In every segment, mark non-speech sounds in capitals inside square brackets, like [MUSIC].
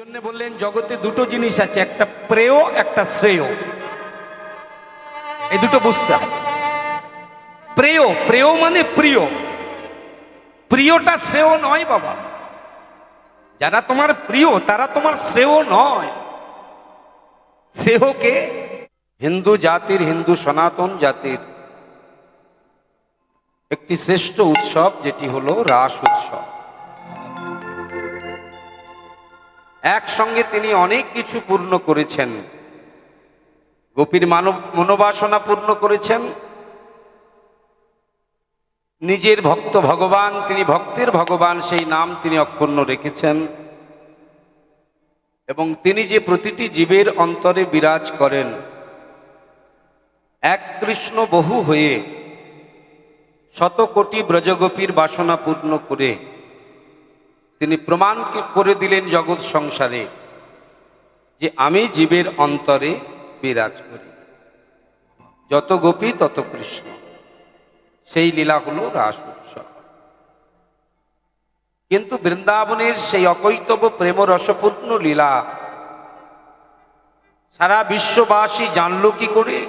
জন্য বললেন, জগতে দুটো জিনিস আছে, একটা প্রেয়, একটা শ্রেয়। এই দুটো বুঝতে হবে। প্রেয় প্রেয় মানে প্রিয়। প্রিয়টা শ্রেয় নয় বাবা। যারা তোমার প্রিয়, তারা তোমার শ্রেয় নয়। শ্রেয়কে হিন্দু জাতির, হিন্দু সনাতন জাতির একটি শ্রেষ্ঠ উৎসব, যেটি হলো রাস উৎসব। একসঙ্গে তিনি অনেক কিছু পূর্ণ করেছেন। গোপীর মানব মনোবাসনা পূর্ণ করেছেন। নিজের ভক্ত ভগবান, তিনি ভক্তের ভগবান, সেই নাম তিনি অক্ষুণ্ণ রেখেছেন। এবং তিনি যে প্রতিটি জীবের অন্তরে বিরাজ করেন, এক কৃষ্ণ বহু হয়ে শত কোটি ব্রজগোপীর বাসনা পূর্ণ করে তিনি প্রমাণ করে দিলেন জগৎ সংসারে? যে আমি জীবের অন্তরে বিরাজ করি। যত গোপী, তত কৃষ্ণ। সেই লীলা হলো রাস উৎসব। কিন্তু বৃন্দাবনের সেই অকৈতব প্রেম রসপূর্ণ লীলা সারা বিশ্ববাসী জানল কি করে?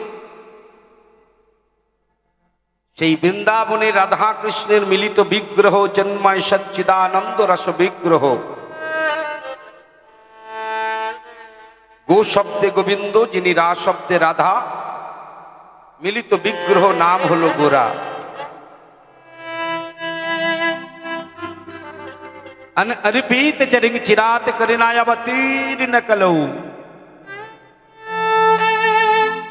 সেই বৃন্দাবনে রাধা কৃষ্ণের মিলিত বিগ্রহ জন্ময় সচ্চিদানন্দ রস বিগ্রহ গো শব্দে গোবিন্দ যিনি রা শব্দে রাধা মিলিত বিগ্রহ নাম হলো গোরা अन अर्पित चरिंग चिरात করিনায়াবতীর্ণ কলৌ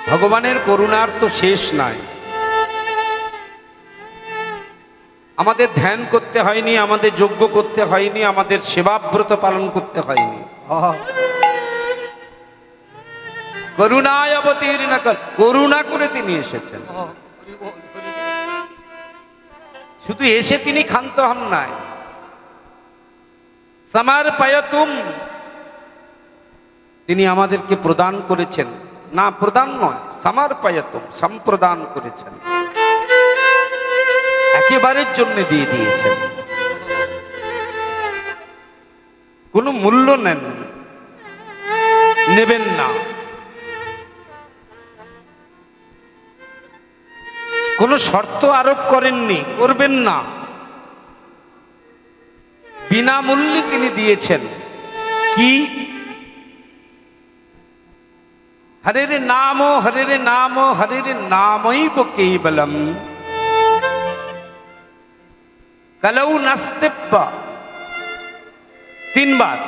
ভগবানের করুণার তো শেষ নাই আমাদের ধ্যান করতে হয়নি, আমাদের যজ্ঞ করতে হয়নি, আমাদের সেবাব্রত পালন করতে হয়নি। করুণায় করুণা করে তিনি এসেছেন। শুধু এসে তিনি ক্ষান্ত হন নাই। সমর্পয়তুম, তিনি আমাদেরকে প্রদান করেছেন। না, প্রদান নয়, সমর্পয়তুম, সম্প্রদান করেছেন। একেবারের জন্য দিয়ে দিয়েছেন কোনো মূল্য নেন নেবেন না। কোনো শর্ত আরোপ করেননি, করবেন না। বিনামূল্যে তিনি দিয়েছেন। কি? হরের নাম হরের নাম, হরের নামই কেবলম। কলৌ নাস্তিব্য তিনবার।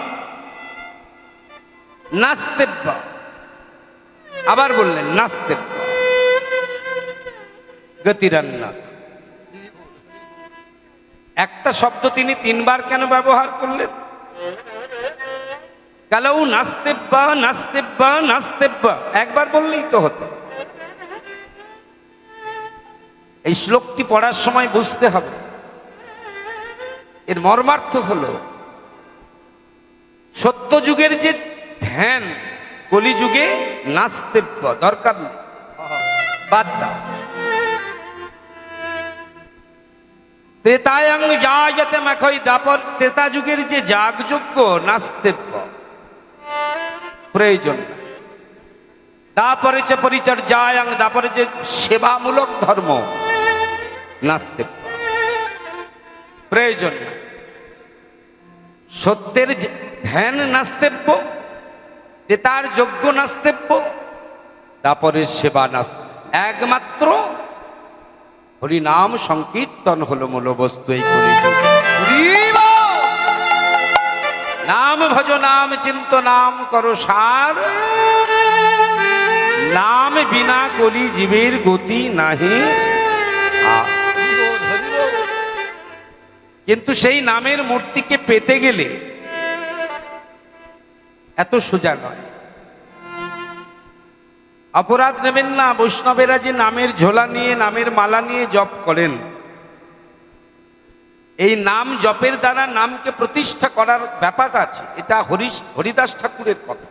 নাস্তিব্য আবার বললেন নাস্তিব্য গতিরান্নাথ। একটা শব্দ তিনি তিনবার কেন ব্যবহার করলেন? কালাউ নাস্তেব্বা নাস্তেব্বা নাস্তেব্বা একবার বললেই তো হতো। এই শ্লোকটি পড়ার সময় বুঝতে হবে। এর মর্মার্থ হল সত্য যুগের যে ধ্যান, কলিযুগে নাস্তেব্য দরকার নেই। বাদ দাও। ত্রেতায়ং যায়তে মেখই দাপর ত্রেতা যুগের যে যাগযজ্ঞ নাস্তেব্য প্রয়োজন তারপরে যে পরিচর্যায়ং তারপরে যে সেবামূলক ধর্ম নাস্তেব্য প্রয়োজন নাই। সত্যের ধ্যান নাস্তেব্য তার যোগ্য নাস্তেব্য, তারপরে সেবা নাস্ত। একমাত্র হরিনাম সংকীর্তন হলো মূল বস্তু এই নাম ভজ, নাম চিন্ত, নাম করো সার। নাম বিনা কলি জীবের গতি নাহি। কিন্তু সেই নামের মূর্তিকে পেতে গেলে এত সোজা নয়। অপরাধ নেবেন না, বৈষ্ণবেরা যে নামের ঝোলা নিয়ে, নামের মালা নিয়ে জপ করেন, এই নাম জপের দ্বারা নামকে প্রতিষ্ঠা করার ব্যাপারটা আছে। এটা হরিশ, হরিদাস ঠাকুরের কথা।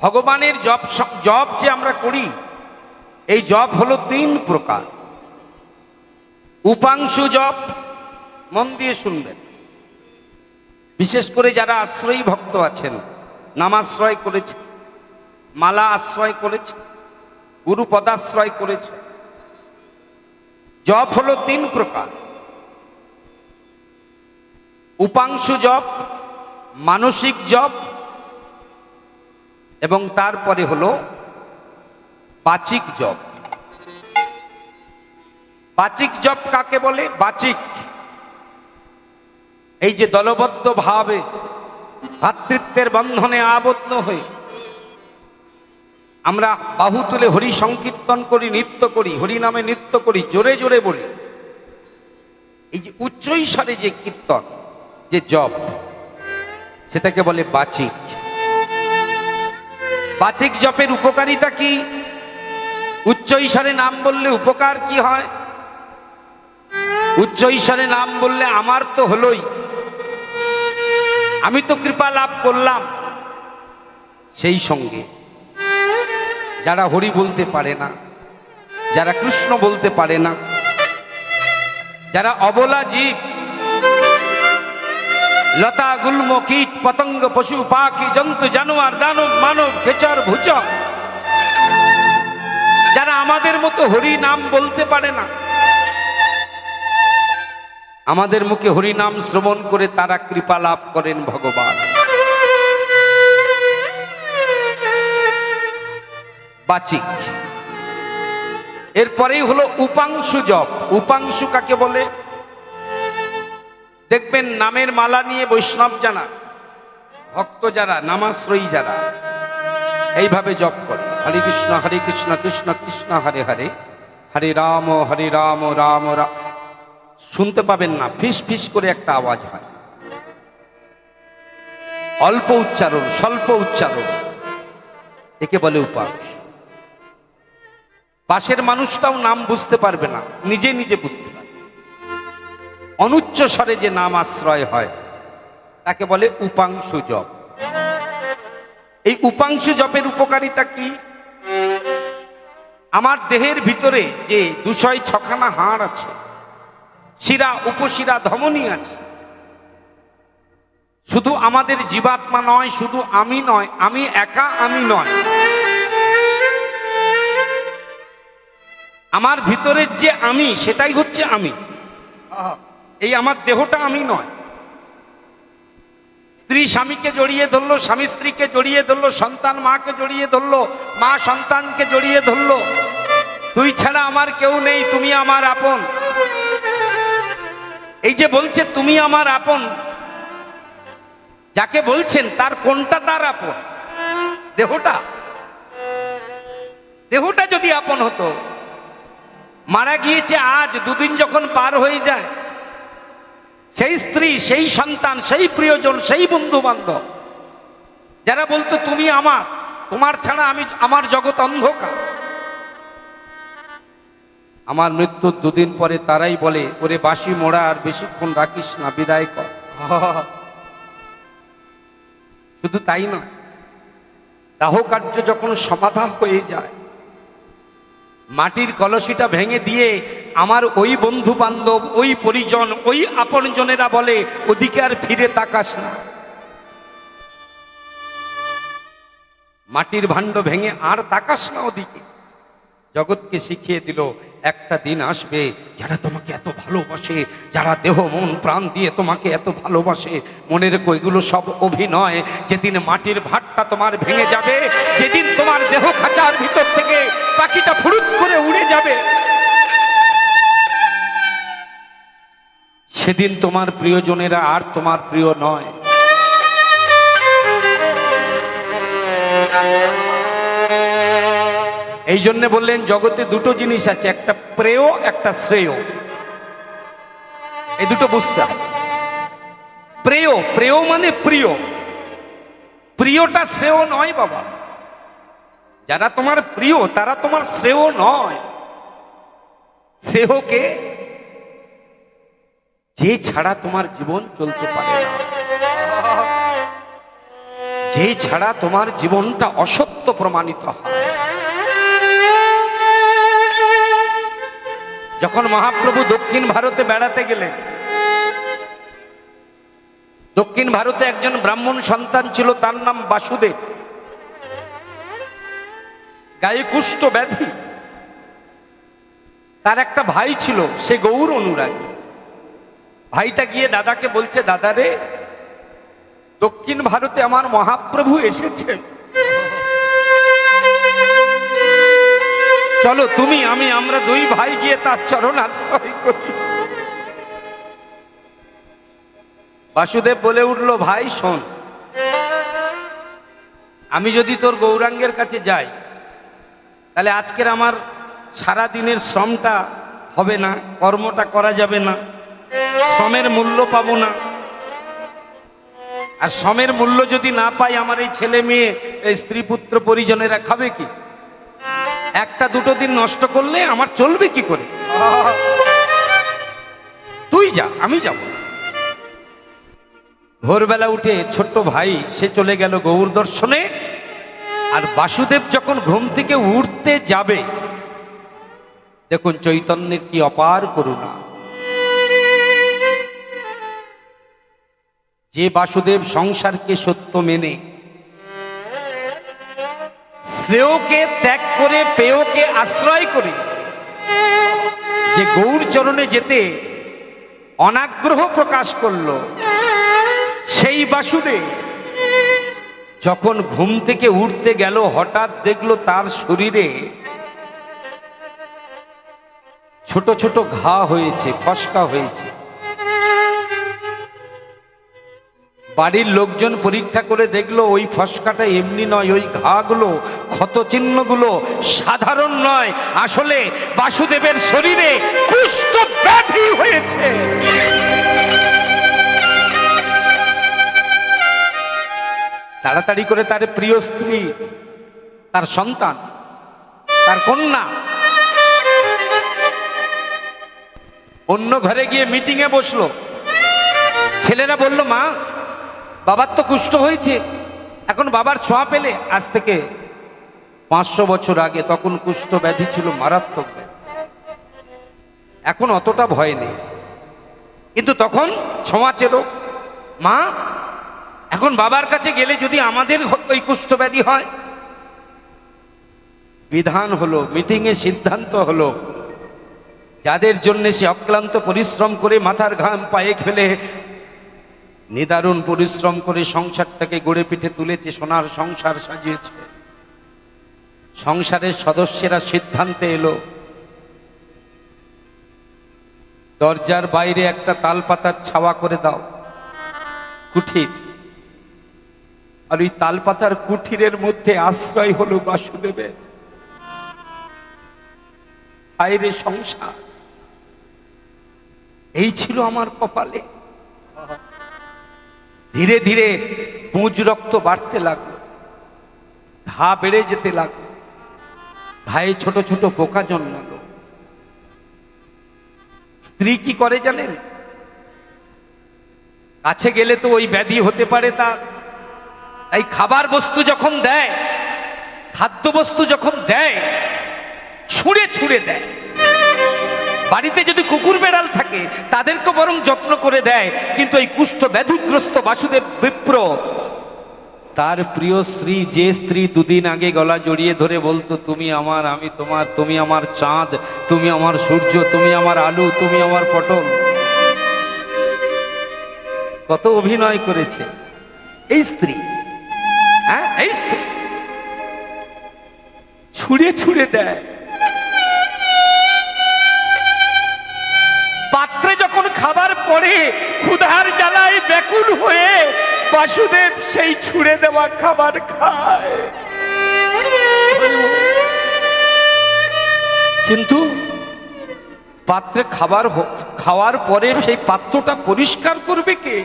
ভগবানের জপ জপ যে আমরা করি, এই জপ হলো তিন প্রকার। উপাংশু জপ, মন দিয়ে শুনবেন। বিশেষ করে যারা আশ্রয়ী ভক্ত আছেন নামাশ্রয় করেছে, মালা আশ্রয় করেছে, গুরু পদাশ্রয় করেছে। জপ হলো তিন প্রকার। উপাংশু জপ, মানসিক জপ, এবং তারপরে হলো বাচিক জপ। বাচিক জপ কাকে বলে? বাচিক। এই যে দলবদ্ধ ভাবে ভাতৃত্বের বন্ধনে আবদ্ধ হয়ে আমরা বাহু তুলে হরি সংকীর্তন করি, নৃত্য করি, হরি নামে নৃত্য করি, জোরে জোরে বলি। এই যে উচ্চ ঈশ্বরে যে কীর্তন, যে জপ, সেটাকে বলে বাচিক। বাচিক জপের উপকারিতা কি? উচ্চ ঈশ্বরে নাম বললে উপকার কি হয়? উচ্চ ঈশ্বরে নাম বললে আমার তো হলোই। আমি তো কৃপা লাভ করলাম সেই সঙ্গে। যারা হরি বলতে পারে না, যারা কৃষ্ণ বলতে পারে না, যারা অবলা জীব, লতা, গুল্ম, কীট, পতঙ্গ, পশু, পাখি, জন্তু, জানোয়ার, দানব, মানব, খেচর ভুচ যারা আমাদের মতো হরি নাম বলতে পারে না আমাদের মুখে হরি নাম শ্রবণ করে তারা কৃপা লাভ করেন ভগবান। বাচিক এরপরেই হলো উপাংশু জপ। উপাংশু কাকে বলে? দেখবেন নামের মালা নিয়ে বৈষ্ণব জানা ভক্ত যারা, নামাশ্রয়ী যারা, এইভাবে জপ করে। হরে কৃষ্ণ হরে কৃষ্ণ কৃষ্ণ কৃষ্ণ, হরে হরে। হরে রাম হরে রাম রাম রাম শুনতে পাবেন না, ফিস ফিস করে একটা আওয়াজ হয়। অল্প উচ্চারণ, স্বল্প উচ্চারণ, একে বলে উপাংশ পাশের মানুষটাও নাম বুঝতে পারবে না, নিজে নিজে বুঝতে পারবে। অনুচ্চ স্বরে যে নাম আশ্রয় হয়, তাকে বলে উপাংশু জপ। এই উপাংশু জপের উপকারিতা কি? আমার দেহের ভিতরে যে দুশয় ছখানা হাড় আছে শিরা উপশিরা ধমনী আছে। শুধু আমাদের জীবাত্মা নয় শুধু আমি নয় আমি একা আমি নয়। আমার ভিতরের যে আমি সেটাই হচ্ছে আমি। এই আমার দেহটা আমি নয়। স্ত্রী স্বামীকে জড়িয়ে ধরলো স্বামী স্ত্রীকে জড়িয়ে ধরলো সন্তান মাকে জড়িয়ে ধরলো মা সন্তানকে জড়িয়ে ধরলো। তুই ছাড়া আমার কেউ নেই তুমি আমার আপন। এই যে বলছে, তুমি আমার আপন। যাকে বলছেন, তার কোনটা তার আপন? দেহটা। দেহটা যদি আপন হতো, মারা গিয়েছে আজ, দুদিন যখন পার হয়ে যায়, সেই স্ত্রী, সেই সন্তান, সেই প্রিয়জন, সেই বন্ধু বান্ধব যারা বলতো, তুমি আমার, তোমার ছাড়া আমি, আমার জগৎ অন্ধকার। আমার মৃত্যুর দুদিন পরে তারাই বলে, ওরে বাসি মোড়া, আর বেশিক্ষণ রাখিস না, বিদায় কর। শুধু তাই না দাহ কার্য যখন সমাধা হয়ে যায়, মাটির কলসিটা ভেঙে দিয়ে আমার ওই বন্ধু বান্ধব ওই পরিজন, ওই আপনজনেরা বলে, ওদিকে আর ফিরে তাকাস না। মাটির ভাণ্ড ভেঙে আর তাকাস না ওদিকে। জগৎকে শিখিয়ে দিল, একটা দিন আসবে যারা তোমাকে এত ভালোবাসে, যারা দেহ, মন, প্রাণ দিয়ে তোমাকে এত ভালোবাসে। মনে রেখো, এগুলো সব অভিনয়। যেদিন মাটির ভাতটা তোমার ভেঙে যাবে, যেদিন তোমার দেহ খাঁচার ভিতর থেকে পাখিটা ফুরুত করে উড়ে যাবে। সেদিন তোমার প্রিয়জনেরা আর তোমার প্রিয় নয়। এই জন্য বললেন, জগতে দুটো জিনিস আছে, একটা প্রেয়, একটা শ্রেয়। এই দুটো বুঝতে হবে। প্রেয় প্রেয় মানে প্রিয়। প্রিয়টা শ্রেয় নয় বাবা। যারা তোমার প্রিয়, তারা তোমার শ্রেয় নয়। শ্রেয়কে যে ছাড়া তোমার জীবন চলতে পারে না, যে ছাড়া তোমার জীবনটা অসত্য প্রমাণিত হয়। যখন মহাপ্রভু দক্ষিণ ভারতে বেড়াতে গেলেন, দক্ষিণ ভারতে একজন ব্রাহ্মণ সন্তান ছিল, তার নাম বাসুদেব। গায়ে কুষ্ঠ ব্যাধি। তার একটা ভাই ছিল, সে গৌর অনুরাগী। ভাইটা গিয়ে দাদাকে বলছে, দাদা রে, দক্ষিণ ভারতে আমার মহাপ্রভু এসেছেন। চলো তুমি, আমি, আমরা দুই ভাই গিয়ে তার চরণ আশ্রয় করি। বাসুদেব বলে উঠল, ভাই, শোন, আমি যদি তোর গৌরাঙ্গের কাছে যাই, তাহলে আজকের আমার সারা দিনের শ্রমটা হবে না, কর্মটা করা যাবে না, শ্রমের মূল্য পাবো না। আর শ্রমের মূল্য যদি না পাই, আমার এই ছেলে মেয়ে, এই স্ত্রী পুত্র পরিজনেরা খাবে কি? একটা দুটো দিন নষ্ট করলে আমার চলবে কি করে? তুই যা, আমি যাব। ভোরবেলা উঠে ছোট্ট ভাই, সে চলে গেল গৌর দর্শনে। আর বাসুদেব যখন ঘুম থেকে উঠতে যাবে, দেখুন চৈতন্যের কি অপার করুণা। যে বাসুদেব সংসারকে সত্য মেনে শ্রেয়কে ত্যাগ করে, পেয়কে আশ্রয় করে, যে গৌর চরণে যেতে অনাগ্রহ প্রকাশ করল, সেই বাসুদেব যখন ঘুম থেকে উঠতে গেল, হঠাৎ দেখল তার শরীরে ছোট ছোট ঘা হয়েছে, ফসকা হয়েছে। বাড়ির লোকজন পরীক্ষা করে দেখল ওই ফসকাটা এমনি নয়, ওই ঘাগুলো ক্ষত চিহ্নগুলো সাধারণ নয়। আসলে বাসুদেবের শরীরে কুষ্ঠ ব্যাধি হয়েছে। তাড়াতাড়ি করে তার প্রিয় স্ত্রী, তার সন্তান, তার কন্যা অন্য ঘরে গিয়ে মিটিংয়ে বসল। ছেলেরা বলল, মা বাবার তো কুষ্ঠ হয়েছে। এখন বাবার ছোঁয়া পেলে আজ থেকে পাঁচশো বছর আগে তখন কুষ্ঠ ব্যাধি ছিল মারাত্মক এখন অতটা ভয় নেই। কিন্তু তখন ছোঁয়া চেল। মা, এখন বাবার কাছে গেলে যদি আমাদের ওই কুষ্ঠ ব্যাধি হয়? বিধান হলো, মিটিংয়ে সিদ্ধান্ত হলো, যাদের জন্য সে অক্লান্ত পরিশ্রম করে মাথার ঘাম পায়ে ফেলে নিদারুণ পরিশ্রম করে সংসারটাকে গড়ে পিঠে তুলেছে, সোনার সংসার সাজিয়েছে। সংসারের সদস্যরা সিদ্ধান্তে এলো। দরজার বাইরে একটা তাল পাতার ছাওয়া করে দাও। কুঠির। আর ওই তালপাতার কুঠিরের মধ্যে আশ্রয় হলো বাসুদেবের। বাইরে সংসার। এই ছিল আমার কপালে। ধীরে ধীরে পুঁজ রক্ত বাড়তে লাগল। ঘা বেড়ে যেতে লাগল। ঘায়ে ছোট ছোট পোকা জন্মালো। স্ত্রী কি করে জানেন? কাছে গেলে তো ওই ব্যাধি হতে পারে তার তাই খাবার বস্তু যখন দেয় খাদ্য বস্তু যখন দেয়, ছুঁড়ে ছুঁড়ে দেয়। বাড়িতে যদি কুকুর বেড়াল থাকে, তাদেরকে বরং যত্ন করে দেয়। কিন্তু এই কুষ্ঠ ব্যাধিগ্রস্ত বাসুদেব বিপ্র, তার প্রিয় স্ত্রী, যে স্ত্রী দুদিন আগে গলা জড়িয়ে ধরে বলতো, তুমি আমার, আমি তোমার, তুমি আমার চাঁদ, তুমি আমার সূর্য, তুমি আমার আলু, তুমি আমার পটল। কত অভিনয় করেছে। এই স্ত্রী হ্যাঁ এই স্ত্রী, ছুঁড়ে ছুঁড়ে দেয়। পড়ে ক্ষুধার জ্বালায় ব্যাকুল হয়ে বাসুদেব সেই ছুড়ে দেওয়া খাবার খায়। কিন্তু পাত্রে খাবার খাওয়ার পরে সেই পাত্রটা পরিষ্কার করবে কে?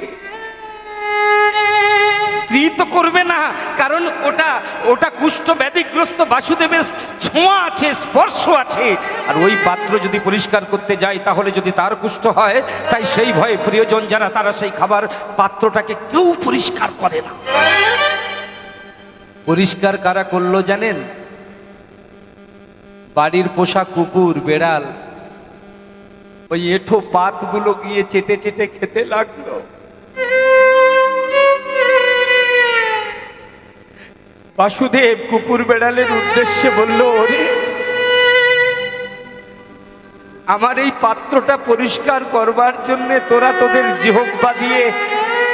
স্ত্রী তো করবে না। কারণ ওটা ওটা কুষ্ঠ ব্যাধিগ্রস্ত বাসুদেবের ছোঁয়া আছে, স্পর্শ আছে। আর ওই পাত্র যদি পরিষ্কার করতে যায়, তাহলে যদি তার কুষ্ঠ হয়, তাই সেই ভয়ে প্রিয়জন যারা, তারা সেই খাবার পাত্রটাকে কেউ পরিষ্কার করে না। পরিষ্কার কারা করল জানেন? বাড়ির পোষা কুকুর, বেড়াল। ওই এঁঠো পাতগুলো গিয়ে চেটে চেটে খেতে লাগল। বাসুদেব কুকুর বেড়ালের উদ্দেশ্যে বলল, ওরে, আমার এই পাত্রটা পরিষ্কার করবার জন্য তোরা তোদের জিহব্বা দিয়ে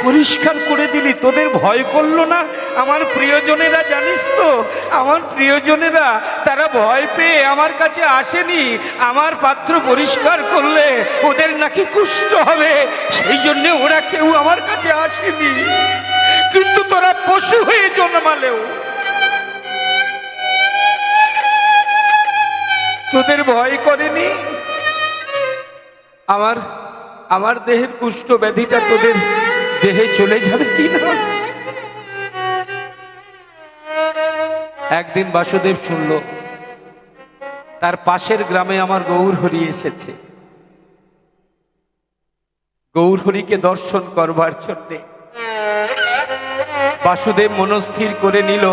পরিষ্কার করে দিলি। তোদের ভয় করল না? আমার প্রিয়জনেরা জানিস তো, আমার প্রিয়জনেরা তারা ভয় পেয়ে আমার কাছে আসেনি। আমার পাত্র পরিষ্কার করলে ওদের নাকি কুষ্ঠ হবে। সেই জন্যে ওরা কেউ আমার কাছে আসেনি। কিন্তু তোরা পশু হয়ে জন্মালেও তোদের ভয় করেনি? আমার আমার দেহের কুষ্ঠ ব্যাধিটা তোদের দেহে চলে যাবে কি না একদিন বাসুদেব শুনল, তার পাশের গ্রামে আমার গৌরহরি এসেছে। গৌরহরিকে দর্শন করবার জন্যে বাসুদেব মনস্থির করে নিল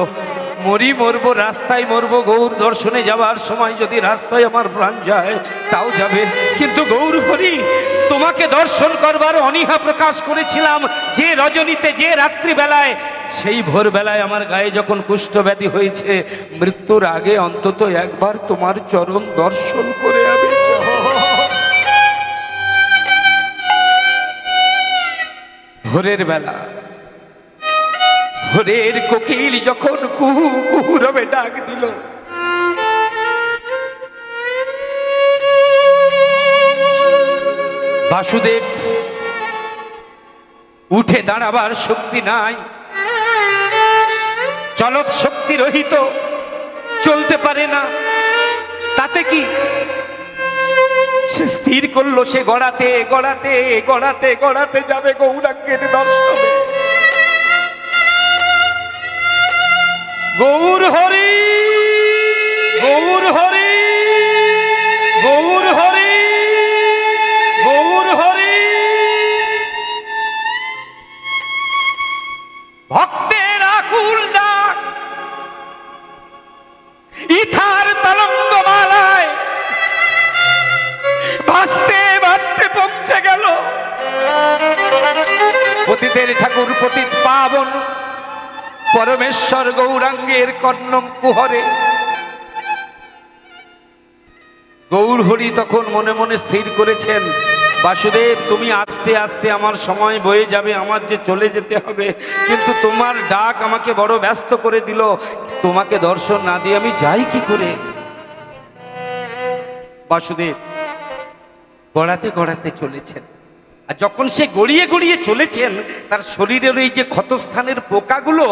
মরি মরবো, রাস্তায় মরবো, গৌর দর্শনে যাওয়ার সময় যদি রাস্তায় আমার প্রাণ যায়, তাও যাবে কিন্তু গৌর হরি, তোমাকে দর্শন করবার অনীহা প্রকাশ করেছিলাম যে রজনীতে, যে রাত্রিবেলায় সেই ভোরবেলায় আমার গায়ে যখন কুষ্ঠব্যাধি হয়েছে, মৃত্যুর আগে অন্তত একবার তোমার চরণ দর্শন করে আমি। ভোরের বেলা ভোরের কোকিল যখন কুহু কুহু রবে ডাক দিল, বাসুদেব উঠে দাঁড়াবার শক্তি নাই। চলত শক্তি রহিত, চলতে পারে না। তাতে কি? সে স্থির করল সে গড়াতে গড়াতে গড়াতে গড়াতে যাবে গৌরাঙ্গের দর্শনে। গৌর হরি গৌর হরি গৌর হরি গৌর হরি। ভক্তের আকুল ডাক, ইথার তলঙ্গ মালায় ভাসতে ভাসতে পৌঁছে গেল। পতিতের ঠাকুর, পতিত পাবন পরমেশ্বর গৌরাঙ্গের কর্ণম কুহরে। গৌরহরি তখন মনে মনে স্থির করেছেন, বাসুদেব, তুমি আস্তে আস্তে আমার সময় বয়ে যাবে, আমার যে চলে যেতে হবে, কিন্তু তোমার ডাক আমাকে বড় ব্যস্ত করে দিল। তোমাকে দর্শন না দিয়ে আমি যাই কি করে? বাসুদেব গড়াতে গড়াতে চলেছেন। যখন সে গড়িয়ে গড়িয়ে চলেছেন, তার শরীরের এই যে ক্ষতস্থানের পোকাগুলো,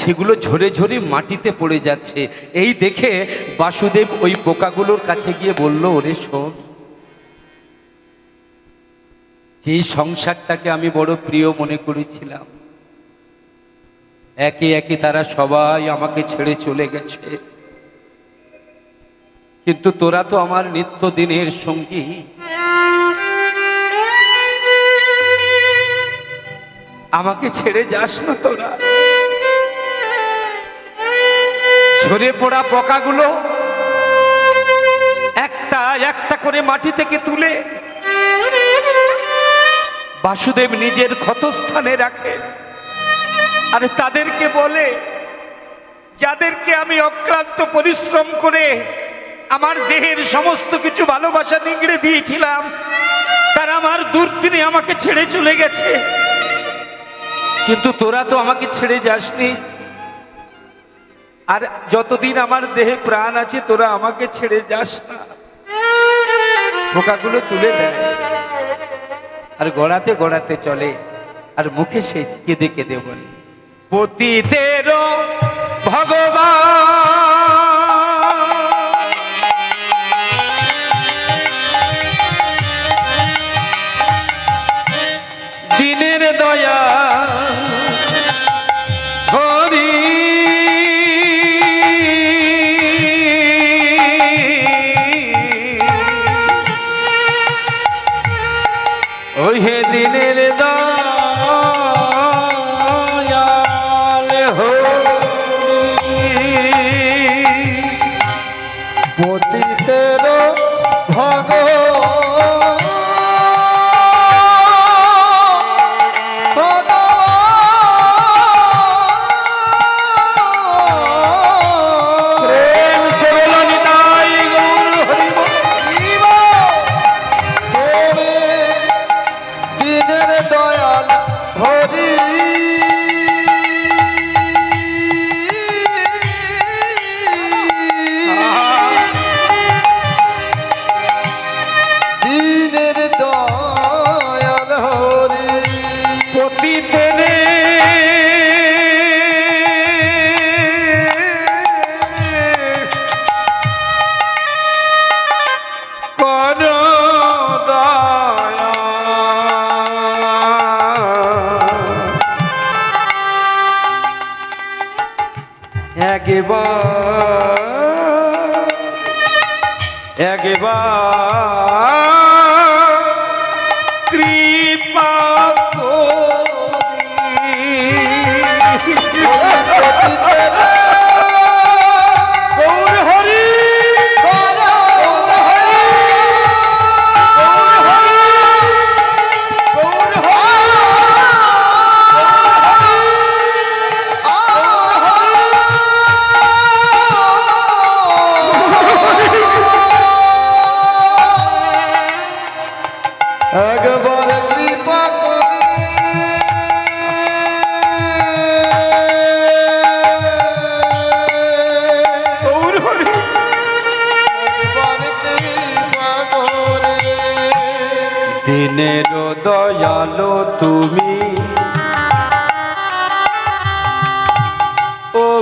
সেগুলো ঝরে ঝরে মাটিতে পড়ে যাচ্ছে। এই দেখে বাসুদেব ওই পোকাগুলোর কাছে গিয়ে বলল, ওরে শোন, যে সংসারটাকে আমি বড় প্রিয় মনে করেছিলাম, একে একে তারা সবাই আমাকে ছেড়ে চলে গেছে। কিন্তু তোরা তো আমার নিত্য দিনের সঙ্গী। আমাকে ছেড়ে যাস না তোরা। ঝরে পড়া পোকাগুলো একটা একটা করে মাটি থেকে তুলে বাসুদেব নিজের ক্ষতস্থানে রাখে। আর তাদেরকে বলে, যাদেরকে আমি অক্লান্ত পরিশ্রম করে আমার দেহের সমস্ত কিছু ভালোবাসা নিংড়ে দিয়েছিলাম, তারা আমার দুর্দিনে আমাকে ছেড়ে চলে গেছে। কিন্তু তোরা তো আমাকে ছেড়ে যাসনি। আর যতদিন আমার দেহে প্রাণ আছে, তোরা আমাকে ছেড়ে যাস না। পোকাগুলো তুলে দেয়। আর গড়াতে গড়াতে চলে। আর মুখে সে কেঁদে কেঁদে বলে, পতিতেরও ভগবান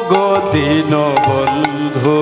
গো দিন বন্ধু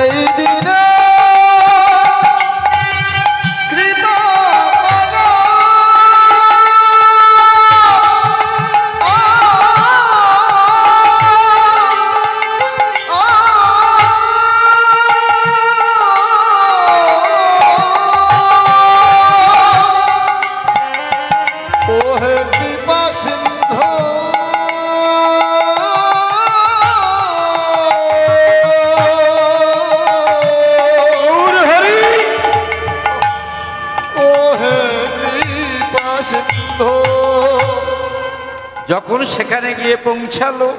এই দিনে পৌঁছালো।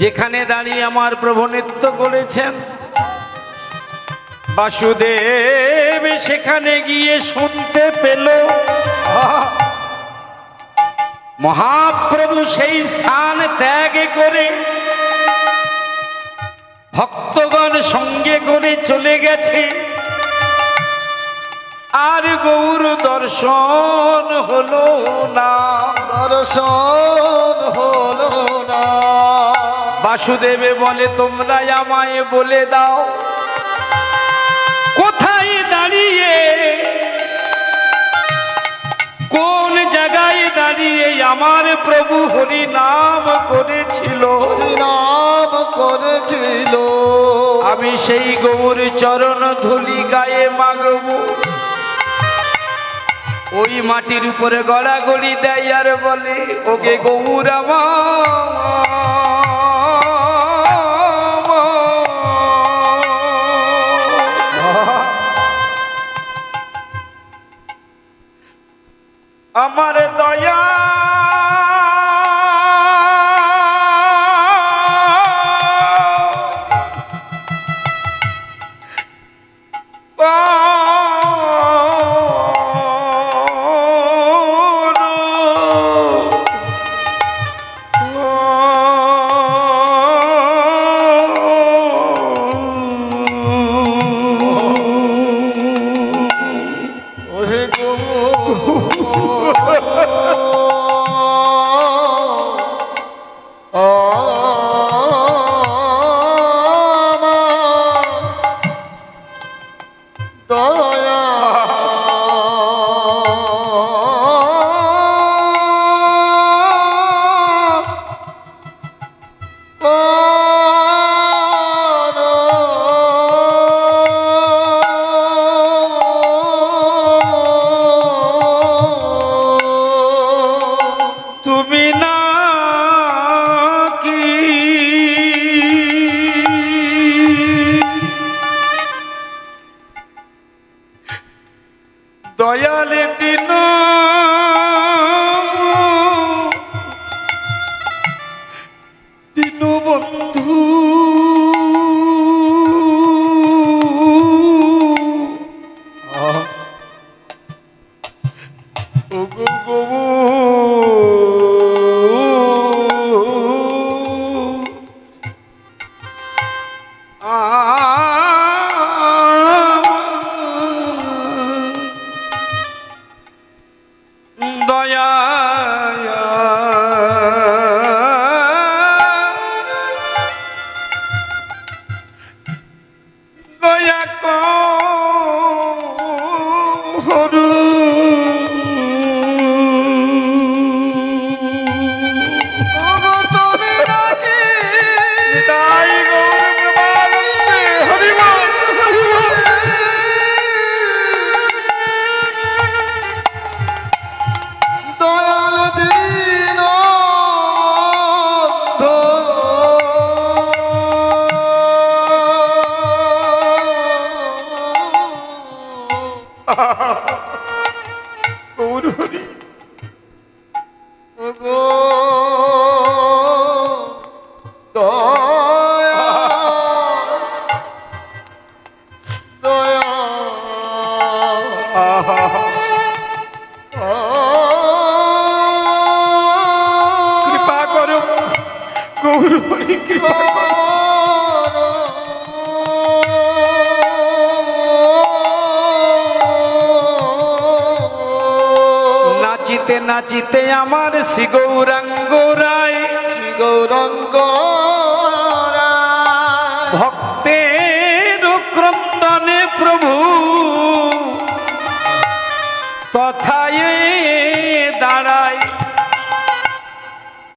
যেখানে দাঁড়িয়ে আমার প্রভু নৃত্য করেছেন। বাসুদেব সেখানে গিয়ে শুনতে পেল। মহাপ্রভু সেই স্থান ত্যাগ করে ভক্তগণ সঙ্গে করে চলে গেছে। আর গৌর দর্শন হলো না। দর্শন হলো না। বাসুদেবে বলে তোমরা আমায় বলে দাও কোথায় দাঁড়িয়ে কোন জায়গায় দাঁড়িয়ে আমার প্রভু হরি নাম করেছিল? নাম করেছিল। আমি সেই গৌর চরণ ধুলি গায়ে মাগব। ওই মাটির উপরে গড়াগড়ি দেয় আর বলে ওকে গৌর দয়া [LAUGHS] গৌর নাচিতে আমার শ্রী গৌরাঙ্গ রায় শ্রী গৌরাঙ্গ